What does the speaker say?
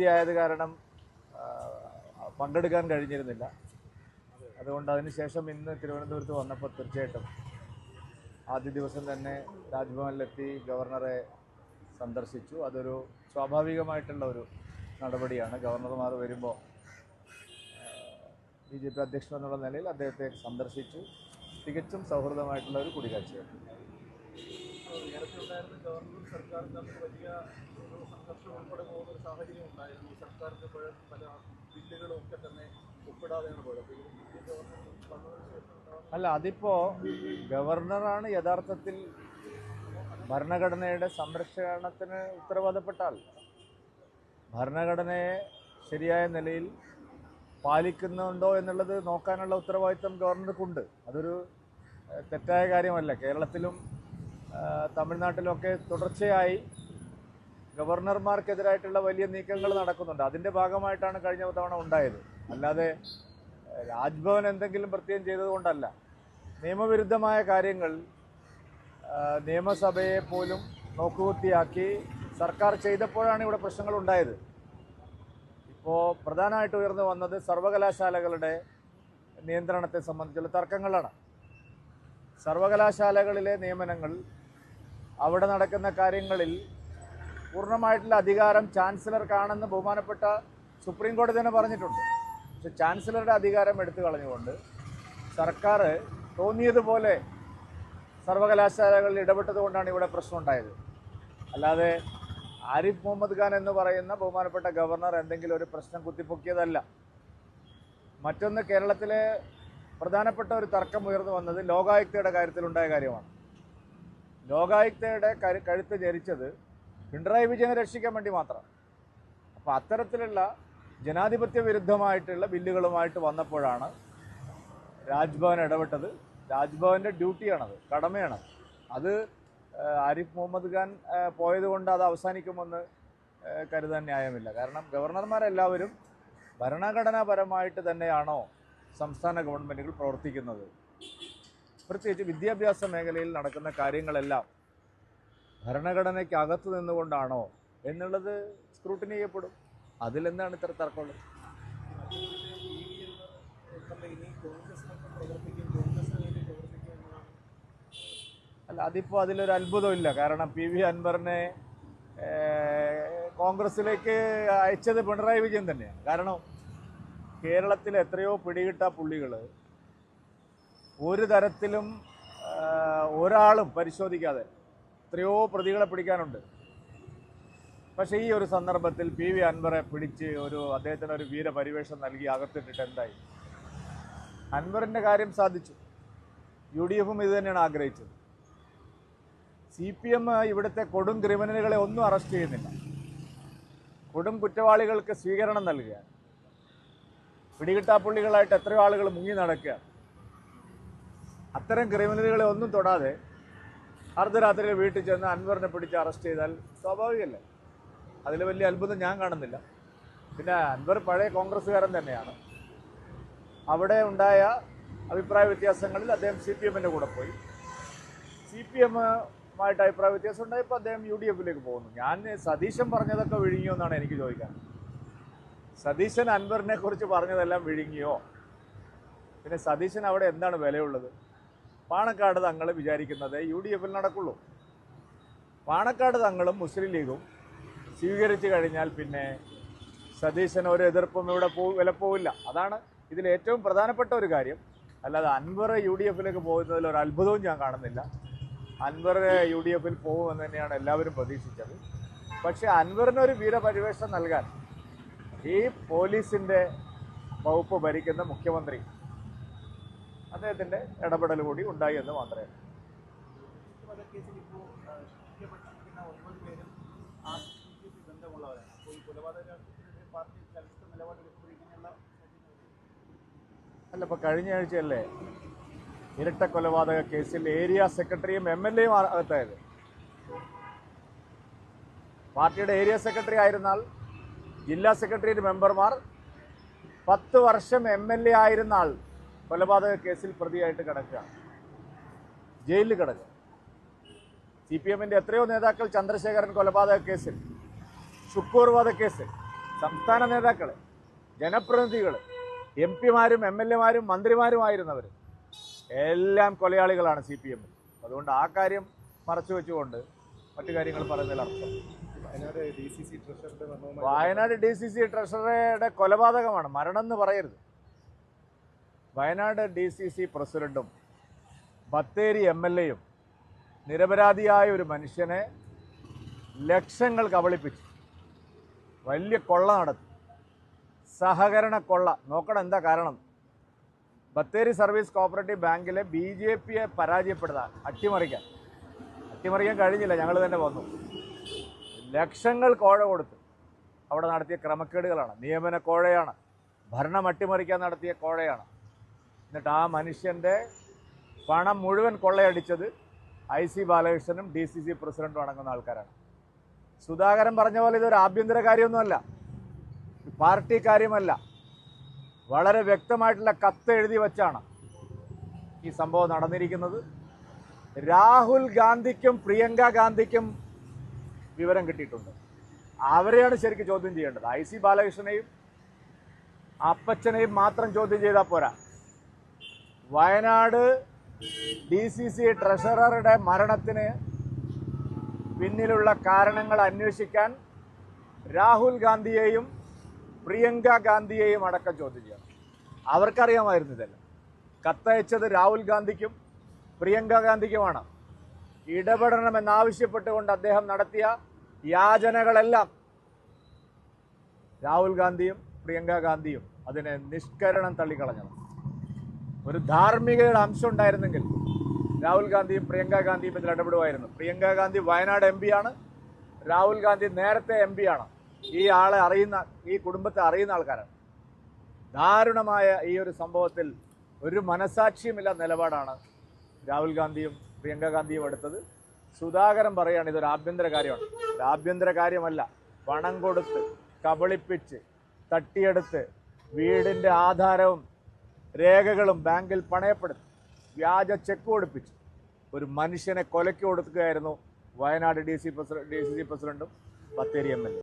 പ്രതിസന്ധി ആയത് കാരണം പങ്കെടുക്കാൻ കഴിഞ്ഞിരുന്നില്ല. അതുകൊണ്ട് അതിനുശേഷം ഇന്ന് തിരുവനന്തപുരത്ത് വന്നപ്പോൾ തീർച്ചയായിട്ടും ആദ്യ ദിവസം തന്നെ രാജ്ഭവനിലെത്തി ഗവർണറെ സന്ദർശിച്ചു. അതൊരു സ്വാഭാവികമായിട്ടുള്ള ഒരു നടപടിയാണ്. ഗവർണർമാർ വരുമ്പോൾ ബി ജെ പി അധ്യക്ഷൻ എന്നുള്ള നിലയിൽ അദ്ദേഹത്തെ സന്ദർശിച്ചു. തികച്ചും സൗഹൃദമായിട്ടുള്ള ഒരു കൂടിക്കാഴ്ചയായിരുന്നു ഉൾപ്പെടെ പോകുന്ന ഒരു സാഹചര്യം ഉണ്ടായിരുന്നു സർക്കാരിന്റെ പല ബില്ലുകളും ഒക്കെ തന്നെ ഒപ്പിടാതെയാണ് പോയത്. അല്ല അതിപ്പോ ഗവർണറാണ് യഥാർത്ഥത്തിൽ ഭരണഘടനയുടെ സംരക്ഷണത്തിന് ഉത്തരവാദപ്പെട്ടാൽ ഭരണഘടനയെ ശരിയായ നിലയിൽ പാലിക്കുന്നുണ്ടോ എന്നുള്ളത് നോക്കാനുള്ള ഉത്തരവാദിത്വം ഗവർണർക്കുണ്ട്. അതൊരു തെറ്റായ കാര്യമല്ല. കേരളത്തിലും തമിഴ്നാട്ടിലൊക്കെ തുടർച്ചയായി ഗവർണർമാർക്കെതിരായിട്ടുള്ള വലിയ നീക്കങ്ങൾ നടക്കുന്നുണ്ട്. അതിന്റെ ഭാഗമായിട്ടാണ് കഴിഞ്ഞ തവണ ഉണ്ടായത്. അല്ലാതെ രാജ്ഭവൻ എന്തെങ്കിലും പ്രത്യേകം ചെയ്തതുകൊണ്ടല്ല നിയമവിരുദ്ധമായ കാര്യങ്ങൾ നിയമസഭയെ പോലും നോക്കുകുത്തിയാക്കി സർക്കാർ ചെയ്തപ്പോഴാണ് ഇവിടെ പ്രശ്നങ്ങൾ ഉണ്ടായത്. ഇപ്പോൾ പ്രധാനമായിട്ട് ഉയർന്നു വന്നത് സർവകലാശാലകളുടെ നിയന്ത്രണത്തെ സംബന്ധിച്ചുള്ള തർക്കങ്ങളാണ്. സർവകലാശാലകളിലെ നിയമനങ്ങൾ അവിടെ നടക്കുന്ന കാര്യങ്ങളിൽ പൂർണമായിട്ടുള്ള അധികാരം ചാൻസലർക്കാണെന്ന് ബഹുമാനപ്പെട്ട സുപ്രീം കോടതി തന്നെ പറഞ്ഞിട്ടുണ്ട്. പക്ഷെ ചാൻസലറുടെ അധികാരം എടുത്തു കളഞ്ഞുകൊണ്ട് സർക്കാർ തോന്നിയതുപോലെ സർവകലാശാലകളിൽ ഇടപെട്ടതുകൊണ്ടാണ് ഇവിടെ പ്രശ്നം ഉണ്ടായത്. അല്ലാതെ ആരിഫ് മുഹമ്മദ് ഖാൻ എന്ന് പറയുന്ന ബഹുമാനപ്പെട്ട ഗവർണർ എന്തെങ്കിലും ഒരു പ്രശ്നം കുത്തിപ്പൊക്കിയതല്ല. മറ്റൊന്ന് കേരളത്തിലെ പ്രധാനപ്പെട്ട ഒരു തർക്കം ഉയർന്നു വന്നത് ലോകായുക്തയുടെ കാര്യത്തിലുണ്ടായ കാര്യമാണ്. ലോകായുക്തയുടെ കഴുത്ത് ജരിച്ചത് പിണറായി വിജയനെ രക്ഷിക്കാൻ വേണ്ടി മാത്രം. അപ്പോൾ അത്തരത്തിലുള്ള ജനാധിപത്യ വിരുദ്ധമായിട്ടുള്ള ബില്ലുകളുമായിട്ട് വന്നപ്പോഴാണ് രാജ്ഭവൻ ഇടപെട്ടത്. രാജ്ഭവന്റെ ഡ്യൂട്ടിയാണത് കടമയാണത്. അത് ആരിഫ് മുഹമ്മദ് ഖാൻ പോയതുകൊണ്ട് അത് അവസാനിക്കുമെന്ന് കരുതാൻ ന്യായമില്ല. കാരണം ഗവർണർമാരെല്ലാവരും ഭരണഘടനാപരമായിട്ട് തന്നെയാണോ സംസ്ഥാന ഗവൺമെന്റുകൾ പ്രവർത്തിക്കുന്നത്. പ്രത്യേകിച്ച് വിദ്യാഭ്യാസ മേഖലയിൽ നടക്കുന്ന കാര്യങ്ങളെല്ലാം ഭരണഘടനയ്ക്ക് അകത്ത് നിന്നുകൊണ്ടാണോ എന്നുള്ളത് സ്ക്രൂട്ടിനി ചെയ്യപ്പെടും. അതിലെന്താണ് ഇത്ര തർക്കമുള്ളത്? അല്ല അതിപ്പോൾ അതിലൊരു അത്ഭുതമില്ല കാരണം പി വി അൻവറിനെ ഏഹ്, കോൺഗ്രസിലേക്ക് അയച്ചത് പിണറായി വിജയൻ തന്നെയാണ്. കാരണം കേരളത്തിൽ എത്രയോ പിടികിട്ട പുള്ളികൾ ഒരു തരത്തിലും ഒരാളും പരിശോധിക്കാതെ എത്രയോ പ്രതികളെ പിടിക്കാനുണ്ട്. പക്ഷെ ഈ ഒരു സന്ദർഭത്തിൽ പി വി അൻവറെ പിടിച്ച് ഒരു അദ്ദേഹത്തിന് ഒരു വീരപരിവേഷം നൽകി അകത്തിട്ടിട്ട് എന്തായി? അൻവറിന്റെ കാര്യം സാധിച്ചു. യു ഡി എഫും ഇത് തന്നെയാണ് ആഗ്രഹിച്ചത്. സി പി എം ഇവിടുത്തെ കൊടും ക്രിമിനലുകളെ ഒന്നും അറസ്റ്റ് ചെയ്യുന്നില്ല. കൊടും കുറ്റവാളികൾക്ക് സ്വീകരണം നൽകുക പിടികിട്ടാപ്പുള്ളികളായിട്ട് എത്രയോ ആളുകൾ മുങ്ങി നടക്കുക അത്തരം ക്രിമിനലുകളെ ഒന്നും തൊടാതെ അർദ്ധരാത്രിയിൽ വീട്ടിൽ ചെന്ന് അൻവറിനെ പിടിച്ച് അറസ്റ്റ് ചെയ്താൽ സ്വാഭാവികമല്ലേ? അതിൽ വലിയ അത്ഭുതം ഞാൻ കാണുന്നില്ല. പിന്നെ അൻവർ പഴയ കോൺഗ്രസ്സുകാരൻ തന്നെയാണ്. അവിടെ ഉണ്ടായ അഭിപ്രായ വ്യത്യാസങ്ങളിൽ അദ്ദേഹം സി പി എമ്മിന്റെ കൂടെ പോയി. സി പി എമ്മുമായിട്ട് അഭിപ്രായ വ്യത്യാസം ഉണ്ടായപ്പോൾ അദ്ദേഹം യു ഡി എഫിലേക്ക് പോകുന്നു. ഞാൻ സതീശൻ പറഞ്ഞതൊക്കെ വിഴുങ്ങിയോ എന്നാണ് എനിക്ക് ചോദിക്കാൻ. സതീശൻ അൻവറിനെ കുറിച്ച് പറഞ്ഞതെല്ലാം വിഴുങ്ങിയോ? പിന്നെ സതീശൻ അവിടെ എന്താണ് വിലയുള്ളത്? പാണക്കാട് തങ്ങൾ വിചാരിക്കുന്നത് യു ഡി എഫിൽ നടക്കുള്ളൂ. പാണക്കാട് തങ്ങളും മുസ്ലിം ലീഗും സ്വീകരിച്ചു കഴിഞ്ഞാൽ പിന്നെ സതീശന് ഒരു എതിർപ്പും ഇവിടെ പോ വിലപ്പോവില്ല അതാണ് ഇതിൽ ഏറ്റവും പ്രധാനപ്പെട്ട ഒരു കാര്യം. അല്ലാതെ അൻവർ യു ഡി എഫിലേക്ക് പോകുന്നതിൽ ഒരു അത്ഭുതവും ഞാൻ കാണുന്നില്ല. അൻവർ യു ഡി എഫിൽ പോകുമെന്ന് തന്നെയാണ് എല്ലാവരും പ്രതീക്ഷിച്ചത്. പക്ഷേ അൻവറിനൊരു വീരപരിവേഷം നൽകാൻ ഈ പോലീസിന്റെ വകുപ്പ് ഭരിക്കുന്ന മുഖ്യമന്ത്രി അദ്ദേഹത്തിന്റെ ഇടപെടൽ കൂടി ഉണ്ടായി എന്ന് മാത്രമേ അല്ല ഇപ്പൊ കഴിഞ്ഞ ആഴ്ചയല്ലേ ഇരട്ട കൊലപാതക കേസിൽ ഏരിയ സെക്രട്ടറിയും എം എൽ എയും അകത്തായത്? പാർട്ടിയുടെ ഏരിയ സെക്രട്ടറി ആയിരുന്നാൽ ജില്ലാ സെക്രട്ടേറിയറ്റ് മെമ്പർമാർ പത്ത് വർഷം എം എൽ എ ആയിരുന്ന ആൾ കൊലപാതക കേസിൽ പ്രതിയായിട്ട് കിടക്കുകയാണ് ജയിലിൽ കിടക്കുക. സി പി എമ്മിന്റെ എത്രയോ നേതാക്കൾ ചന്ദ്രശേഖരൻ കൊലപാതക കേസിൽ ഷുക്കൂർ വധക്കേസിൽ സംസ്ഥാന നേതാക്കൾ ജനപ്രതിനിധികൾ എം പിമാരും എം എൽ എമാരും മന്ത്രിമാരുമായിരുന്നവർ എല്ലാം കൊലയാളികളാണ് സി പി എമ്മിൽ അതുകൊണ്ട് ആ കാര്യം മറച്ചു വെച്ചുകൊണ്ട് മറ്റു കാര്യങ്ങൾ പറയുന്നതിൽ അർത്ഥം. വയനാട് ഡി സി സി ട്രഷറിയുടെ കൊലപാതകമാണ് മരണം എന്ന് പറയരുത്. വയനാട് ഡി സി സി പ്രസിഡന്റും ബത്തേരി എം എൽ എയും നിരപരാധിയായ ഒരു മനുഷ്യനെ ലക്ഷങ്ങൾ കബളിപ്പിച്ചു. വലിയ കൊള്ള നടത്തി. സഹകരണ കൊള്ള. നോക്കണം എന്താ കാരണം. ബത്തേരി സർവീസ് കോപ്പറേറ്റീവ് ബാങ്കിലെ ബി ജെ പിയെ പരാജയപ്പെടുത്താൻ അട്ടിമറിക്കാൻ. അട്ടിമറിക്കാൻ കഴിഞ്ഞില്ല. ഞങ്ങൾ തന്നെ വന്നു. ലക്ഷങ്ങൾ കോഴ കൊടുത്ത് അവിടെ നടത്തിയ ക്രമക്കേടുകളാണ്. നിയമന കോഴയാണ് ഭരണം അട്ടിമറിക്കാൻ നടത്തിയ കോഴയാണ്. എന്നിട്ട് ആ മനുഷ്യന്റെ പണം മുഴുവൻ കൊള്ളയടിച്ചത് ഐ സി ബാലകൃഷ്ണനും ഡി സി സി പ്രസിഡന്റും അടങ്ങുന്ന ആൾക്കാരാണ്. സുധാകരൻ പറഞ്ഞ പോലെ ഇതൊരു ആഭ്യന്തര കാര്യമൊന്നുമല്ല പാർട്ടി കാര്യമല്ല. വളരെ വ്യക്തമായിട്ടുള്ള കത്ത് എഴുതി വച്ചാണ് ഈ സംഭവം നടന്നിരിക്കുന്നത്. രാഹുൽ ഗാന്ധിക്കും പ്രിയങ്ക ഗാന്ധിക്കും വിവരം കിട്ടിയിട്ടുണ്ട്. അവരെയാണ് ശരിക്കും ചോദ്യം ചെയ്യേണ്ടത്. ഐ സി ബാലകൃഷ്ണനെയും അപ്പച്ചനെയും മാത്രം ചോദ്യം ചെയ്താൽ പോരാ. വയനാട് ഡി സി സി ട്രഷററുടെ മരണത്തിന് പിന്നിലുള്ള കാരണങ്ങൾ അന്വേഷിക്കാൻ രാഹുൽ ഗാന്ധിയെയും പ്രിയങ്ക ഗാന്ധിയെയും അടക്കം ചോദ്യം ചെയ്യണം. അവർക്കറിയാമായിരുന്നു ഇതല്ല. കത്തയച്ചത് രാഹുൽ ഗാന്ധിക്കും പ്രിയങ്ക ഗാന്ധിക്കുമാണ്. ഇടപെടണമെന്നാവശ്യപ്പെട്ടുകൊണ്ട് അദ്ദേഹം നടത്തിയ യാചനകളെല്ലാം രാഹുൽ ഗാന്ധിയും പ്രിയങ്ക ഗാന്ധിയും അതിനെ നിഷ്കരണം തള്ളിക്കളഞ്ഞത് ഒരു ധാർമ്മികയുടെ അംശം ഉണ്ടായിരുന്നെങ്കിൽ രാഹുൽ ഗാന്ധിയും പ്രിയങ്ക ഗാന്ധിയും ഇതിൽ ഇടപെടുമായിരുന്നു. പ്രിയങ്ക ഗാന്ധി വയനാട് എം ആണ്. രാഹുൽ ഗാന്ധി നേരത്തെ എം ആണ്. ഈ ആളെ അറിയുന്ന ഈ കുടുംബത്തെ അറിയുന്ന ആൾക്കാരാണ്. ദാരുണമായ ഈ ഒരു സംഭവത്തിൽ ഒരു മനസാക്ഷിയുമില്ല നിലപാടാണ് രാഹുൽ ഗാന്ധിയും പ്രിയങ്ക ഗാന്ധിയും എടുത്തത്. സുധാകരൻ പറയുകയാണ് ഇതൊരു ആഭ്യന്തര കാര്യമാണ്. ആഭ്യന്തര കാര്യമല്ല. പണം കൊടുത്ത് കബളിപ്പിച്ച് തട്ടിയെടുത്ത് വീടിന്റെ ആധാരവും രേഖകളും ബാങ്കിൽ പണയപ്പെടുത്തി. വ്യാജ ചെക്ക് കൊടുപ്പിച്ചു. ഒരു മനുഷ്യനെ കൊലയ്ക്ക് കൊടുക്കുകയായിരുന്നു Wayanad D C president D C C പ്രസിഡന്റും ബത്തേരി എം എൽ എ.